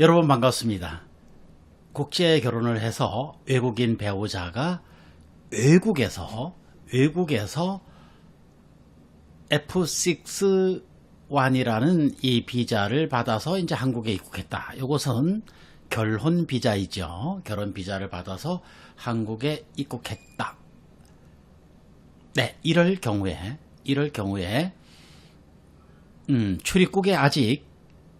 여러분 반갑습니다. 국제 결혼을 해서 외국인 배우자가 외국에서 외국에서 F6-1이라는 이 비자를 받아서 이제 한국에 입국했다. 이것은 결혼 비자이죠. 결혼 비자를 받아서 한국에 입국했다. 네, 이럴 경우에 이럴 경우에 음, 출입국에 아직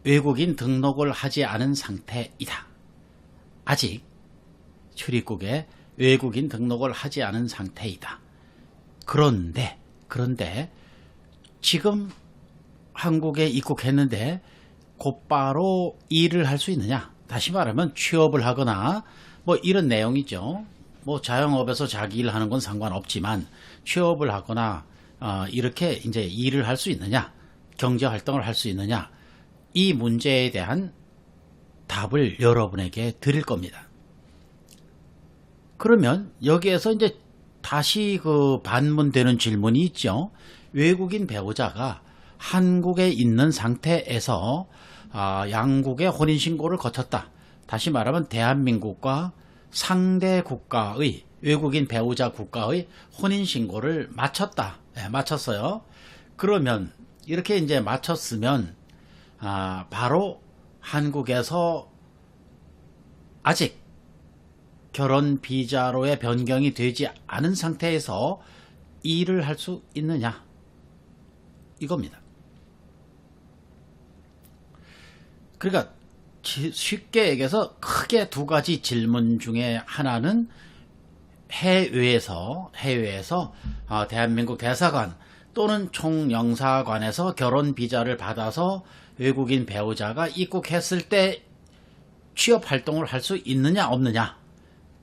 외국인 등록을 하지 않은 상태이다. 아직 출입국에 외국인 등록을 하지 않은 상태이다. 그런데 그런데 지금 한국에 입국했는데 곧바로 일을 할 수 있느냐? 다시 말하면 취업을 하거나 뭐 이런 내용이죠. 뭐 자영업에서 자기 일 하는 건 상관없지만 취업을 하거나 어, 이렇게 이제 일을 할 수 있느냐? 경제 활동을 할 수 있느냐? 이 문제에 대한 답을 여러분에게 드릴 겁니다. 그러면 여기에서 이제 다시 그 반문되는 질문이 있죠. 외국인 배우자가 한국에 있는 상태에서 아, 양국의 혼인신고를 거쳤다. 다시 말하면 대한민국과 상대 국가의 외국인 배우자 국가의 혼인신고를 마쳤다. 네, 마쳤어요. 그러면 이렇게 이제 마쳤으면 아, 바로 한국에서 아직 결혼 비자로의 변경이 되지 않은 상태에서 일을 할 수 있느냐? 이겁니다. 그러니까 쉽게 얘기해서 크게 두 가지 질문 중에 하나는 해외에서 해외에서 아, 대한민국 대사관 또는 총영사관에서 결혼 비자를 받아서 외국인 배우자가 입국했을 때 취업 활동을 할 수 있느냐 없느냐.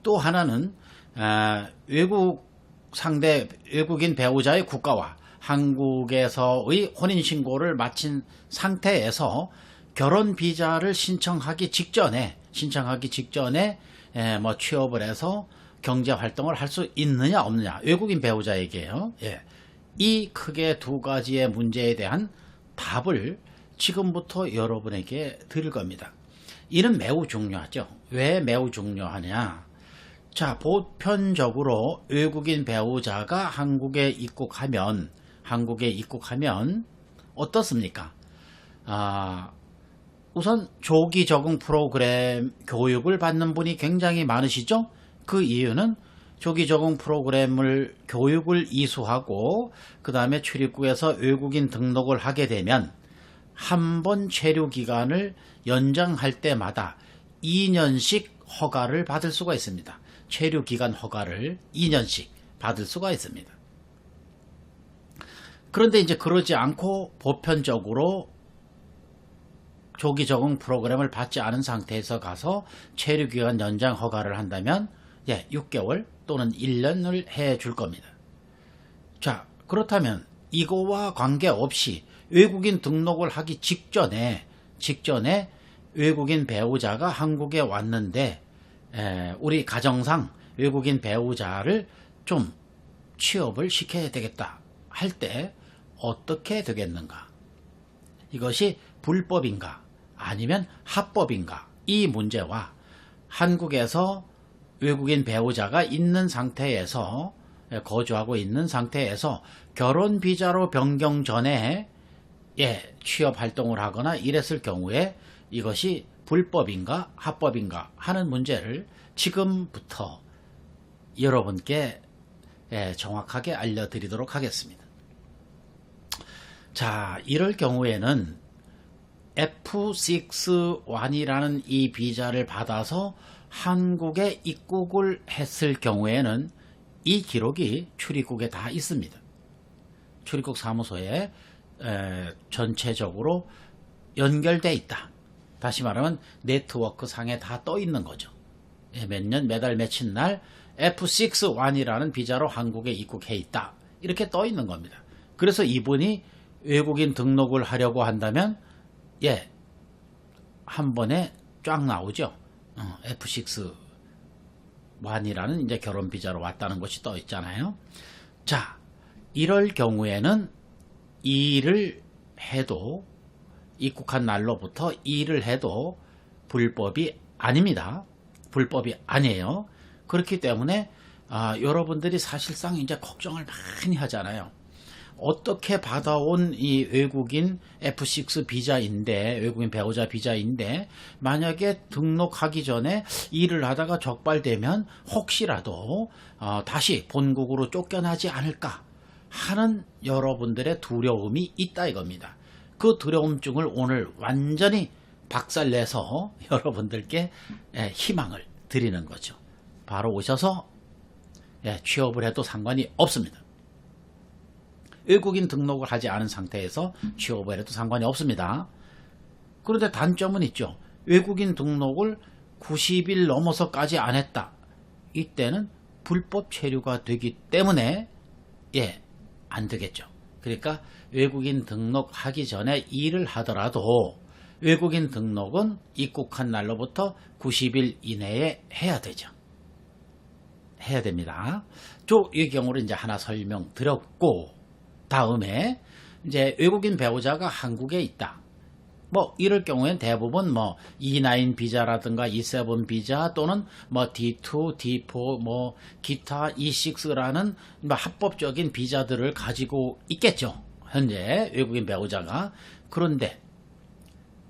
또 하나는 아, 외국 상대 외국인 배우자의 국가와 한국에서의 혼인 신고를 마친 상태에서 결혼 비자를 신청하기 직전에 신청하기 직전에 에, 뭐 취업을 해서 경제 활동을 할 수 있느냐 없느냐 외국인 배우자에게요. 예. 이 크게 두 가지의 문제에 대한 답을 지금부터 여러분에게 드릴 겁니다. 이는 매우 중요하죠. 왜 매우 중요하냐? 자, 보편적으로 외국인 배우자가 한국에 입국하면, 한국에 입국하면 어떻습니까? 아, 우선 조기 적응 프로그램 교육을 받는 분이 굉장히 많으시죠? 그 이유는 조기 적응 프로그램을 교육을 이수하고 그 다음에 출입국에서 외국인 등록을 하게 되면 한 번 체류 기간을 연장할 때마다 2년씩 허가를 받을 수가 있습니다. 체류 기간 허가를 2년씩 받을 수가 있습니다. 그런데 이제 그러지 않고 보편적으로 조기 적응 프로그램을 받지 않은 상태에서 가서 체류 기간 연장 허가를 한다면 예, 6개월 또는 1년을 해 줄 겁니다. 자, 그렇다면 이거와 관계없이 외국인 등록을 하기 직전에 직전에 외국인 배우자가 한국에 왔는데 에, 우리 가정상 외국인 배우자를 좀 취업을 시켜야 되겠다 할 때 어떻게 되겠는가? 이것이 불법인가 아니면 합법인가 이 문제와 한국에서 외국인 배우자가 있는 상태에서 거주하고 있는 상태에서 결혼 비자로 변경 전에 예, 취업 활동을 하거나 이랬을 경우에 이것이 불법인가 합법인가 하는 문제를 지금부터 여러분께 예, 정확하게 알려드리도록 하겠습니다. 자, 이럴 경우에는 F6-1이라는 이 비자를 받아서 한국에 입국을 했을 경우에는 이 기록이 출입국에 다 있습니다. 출입국 사무소에 에, 전체적으로 연결돼 있다. 다시 말하면 네트워크 상에 다 떠 있는 거죠. 예, 몇 년, 몇 달, 며칠 날 F6-1이라는 비자로 한국에 입국해 있다. 이렇게 떠 있는 겁니다. 그래서 이분이 외국인 등록을 하려고 한다면 예, 한 번에 쫙 나오죠. 어, F6 1이라는 이제 결혼 비자로 왔다는 것이 떠 있잖아요. 자, 이럴 경우에는 일을 해도 입국한 날로부터 일을 해도 불법이 아닙니다. 불법이 아니에요. 그렇기 때문에 아, 여러분들이 사실상 이제 걱정을 많이 하잖아요. 어떻게 받아온 이 외국인 F6 비자인데 외국인 배우자 비자인데 만약에 등록하기 전에 일을 하다가 적발되면 혹시라도 어, 다시 본국으로 쫓겨나지 않을까 하는 여러분들의 두려움이 있다 이겁니다. 그 두려움증을 오늘 완전히 박살내서 여러분들께 예, 희망을 드리는 거죠. 바로 오셔서 예, 취업을 해도 상관이 없습니다. 외국인 등록을 하지 않은 상태에서 취업을 해도 상관이 없습니다. 그런데 단점은 있죠. 외국인 등록을 90일 넘어서까지 안 했다. 이때는 불법 체류가 되기 때문에 예, 안 되겠죠. 그러니까 외국인 등록하기 전에 일을 하더라도 외국인 등록은 입국한 날로부터 90일 이내에 해야 되죠. 해야 됩니다. 저이 경우를 이제 하나 설명드렸고 다음에 이제 외국인 배우자가 한국에 있다. 뭐 이럴 경우엔 대부분 뭐 E9 비자라든가 E7 비자 또는 뭐 D2, D4 뭐 기타 E6라는 뭐 합법적인 비자들을 가지고 있겠죠. 현재 외국인 배우자가 그런데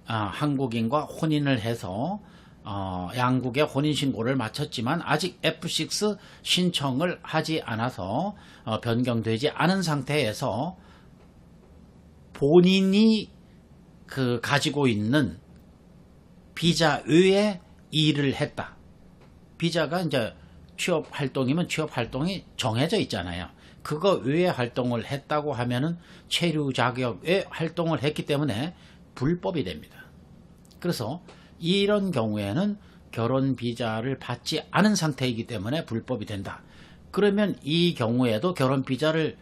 아, 한국인과 혼인을 해서 어, 양국의 혼인신고를 마쳤지만 아직 F6 신청을 하지 않아서 어, 변경되지 않은 상태에서 본인이 그 가지고 있는 비자 외에 일을 했다. 비자가 이제 취업 활동이면 취업 활동이 정해져 있잖아요. 그거 외에 활동을 했다고 하면은 체류 자격의 활동을 했기 때문에 불법이 됩니다. 그래서 이런 경우에는 결혼 비자를 받지 않은 상태이기 때문에 불법이 된다. 그러면 이 경우에도 결혼 비자를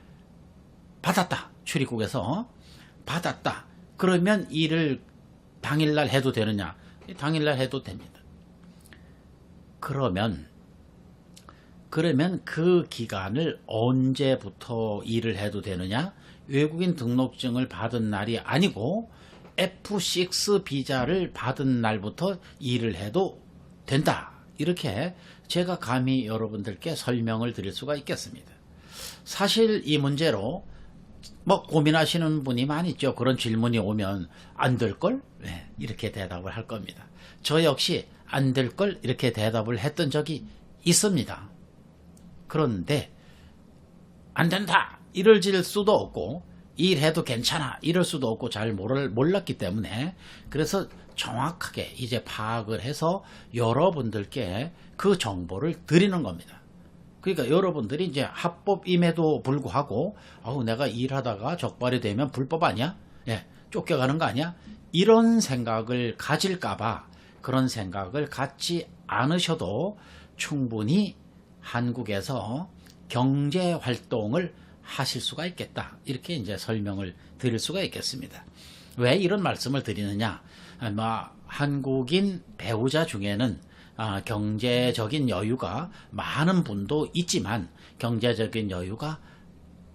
받았다. 출입국에서 받았다. 그러면 일을 당일날 해도 되느냐? 당일날 해도 됩니다. 그러면 그러면 그 기간을 언제부터 일을 해도 되느냐? 외국인 등록증을 받은 날이 아니고 F6 비자를 받은 날부터 일을 해도 된다. 이렇게 제가 감히 여러분들께 설명을 드릴 수가 있겠습니다. 사실 이 문제로 뭐 고민하시는 분이 많이 있죠. 그런 질문이 오면 안 될걸? 네, 이렇게 대답을 할 겁니다. 저 역시 안 될걸? 이렇게 대답을 했던 적이 있습니다. 그런데 안 된다! 이럴 질 수도 없고 일해도 괜찮아 이럴 수도 없고 잘 모를, 몰랐기 때문에 그래서 정확하게 이제 파악을 해서 여러분들께 그 정보를 드리는 겁니다. 그러니까 여러분들이 이제 합법임에도 불구하고 아우 내가 일하다가 적발이 되면 불법 아니야? 예, 쫓겨가는 거 아니야? 이런 생각을 가질까봐 그런 생각을 갖지 않으셔도 충분히 한국에서 경제 활동을 하실 수가 있겠다. 이렇게 이제 설명을 드릴 수가 있겠습니다. 왜 이런 말씀을 드리느냐? 아, 뭐 한국인 배우자 중에는 아, 경제적인 여유가 많은 분도 있지만 경제적인 여유가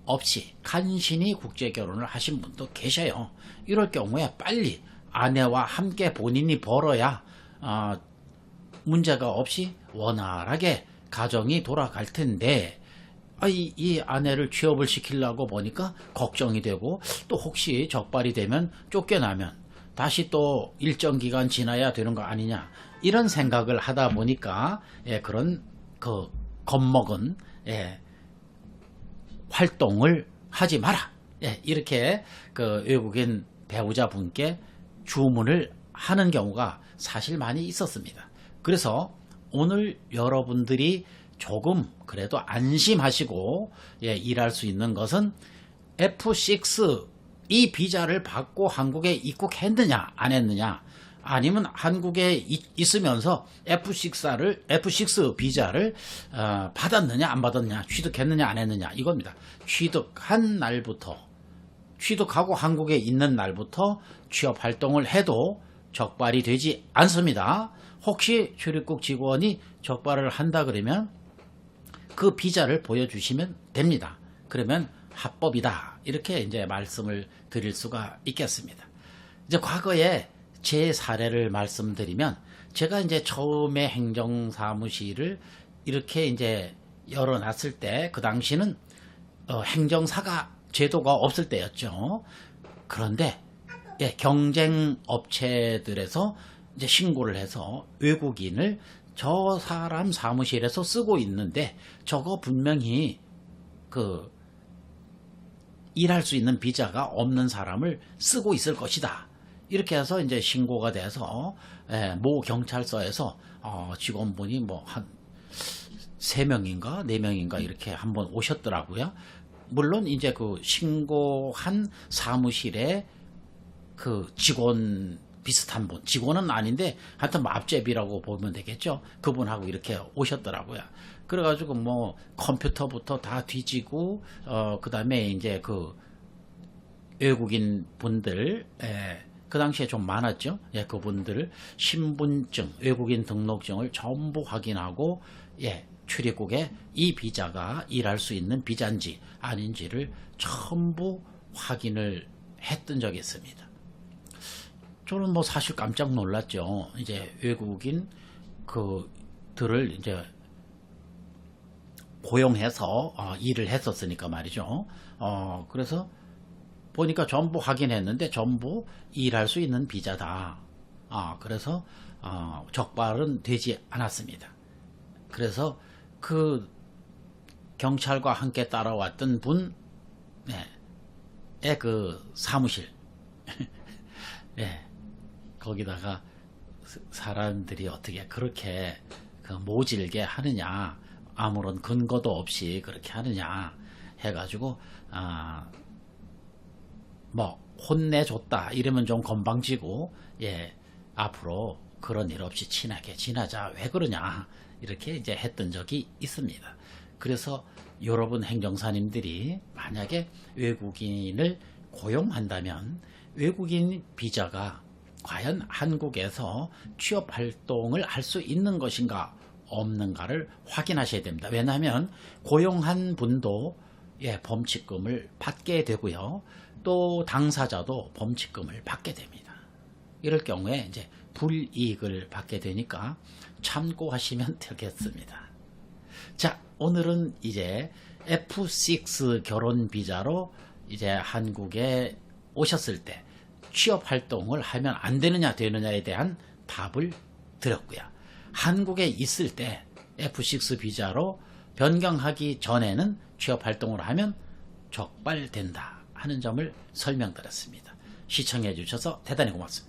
없이 간신히 국제 결혼을 하신 분도 계셔요. 이럴 경우에 빨리 아내와 함께 본인이 벌어야 아, 문제가 없이 원활하게 가정이 돌아갈 텐데 아, 이, 이 아내를 취업을 시키려고 보니까 걱정이 되고 또 혹시 적발이 되면 쫓겨나면 다시 또 일정 기간 지나야 되는 거 아니냐 이런 생각을 하다 보니까 예, 그런 그 겁먹은 예, 활동을 하지 마라 예, 이렇게 그 외국인 배우자 분께 주문을 하는 경우가 사실 많이 있었습니다. 그래서 오늘 여러분들이 조금 그래도 안심하시고 예, 일할 수 있는 것은 F6 이 비자를 받고 한국에 입국했느냐 안 했느냐 아니면 한국에 있, 으면서 F6를 F6 비자를 어, 받았느냐 안 받았느냐 취득했느냐 안 했느냐 이겁니다. 취득한 날부터 취득하고 한국에 있는 날부터 취업 활동을 해도 적발이 되지 않습니다. 혹시 출입국 직원이 적발을 한다 그러면 그 비자를 보여주시면 됩니다. 그러면 합법이다. 이렇게 이제 말씀을 드릴 수가 있겠습니다. 이제 과거에 제 사례를 말씀드리면 제가 이제 처음에 행정사무실을 이렇게 이제 열어놨을 때 그 당시는 어, 행정사가 제도가 없을 때였죠. 그런데 예, 경쟁 업체들에서 이제 신고를 해서 외국인을 저 사람 사무실에서 쓰고 있는데 저거 분명히 그 일할 수 있는 비자가 없는 사람을 쓰고 있을 것이다. 이렇게 해서 이제 신고가 돼서 예, 모 경찰서에서 어, 직원분이 뭐 한 세 명인가 네 명인가 이렇게 한번 오셨더라고요. 물론 이제 그 신고한 사무실에 그 직원 비슷한 분, 직원은 아닌데 하여튼 뭐 앞제비라고 보면 되겠죠. 그분하고 이렇게 오셨더라고요. 그래가지고 뭐 컴퓨터부터 다 뒤지고 어 그다음에 이제 그 외국인 분들, 예, 그 당시에 좀 많았죠. 예, 그분들 신분증, 외국인 등록증을 전부 확인하고 예, 출입국에 이 비자가 일할 수 있는 비자인지 아닌지를 전부 확인을 했던 적이 있습니다. 저는 뭐 사실 깜짝 놀랐죠. 이제 외국인 그들을 이제 고용해서 어, 일을 했었으니까 말이죠. 어, 그래서 보니까 전부 확인했는데 전부 일할 수 있는 비자다. 아, 그래서 어, 적발은 되지 않았습니다. 그래서 그 경찰과 함께 따라왔던 분, 네, 의그 사무실, 네, 거기다가 사람들이 어떻게 그렇게 그 모질게 하느냐, 아무런 근거도 없이 그렇게 하느냐 해가지고 아, 뭐 혼내줬다 이러면 좀 건방지고 예 앞으로 그런 일 없이 친하게 지나자 왜 그러냐 이렇게 이제 했던 적이 있습니다. 그래서 여러분 행정사님들이 만약에 외국인을 고용한다면 외국인 비자가 과연 한국에서 취업 활동을 할 수 있는 것인가 없는가를 확인하셔야 됩니다. 왜냐하면 고용한 분도 예, 범칙금을 받게 되고요. 또 당사자도 범칙금을 받게 됩니다. 이럴 경우에 이제 불이익을 받게 되니까 참고하시면 되겠습니다. 자, 오늘은 이제 F6 결혼 비자로 이제 한국에 오셨을 때 취업 활동을 하면 안 되느냐 되느냐에 대한 답을 드렸고요. 한국에 있을 때 F6 비자로 변경하기 전에는 취업 활동을 하면 적발된다 하는 점을 설명드렸습니다. 시청해 주셔서 대단히 고맙습니다.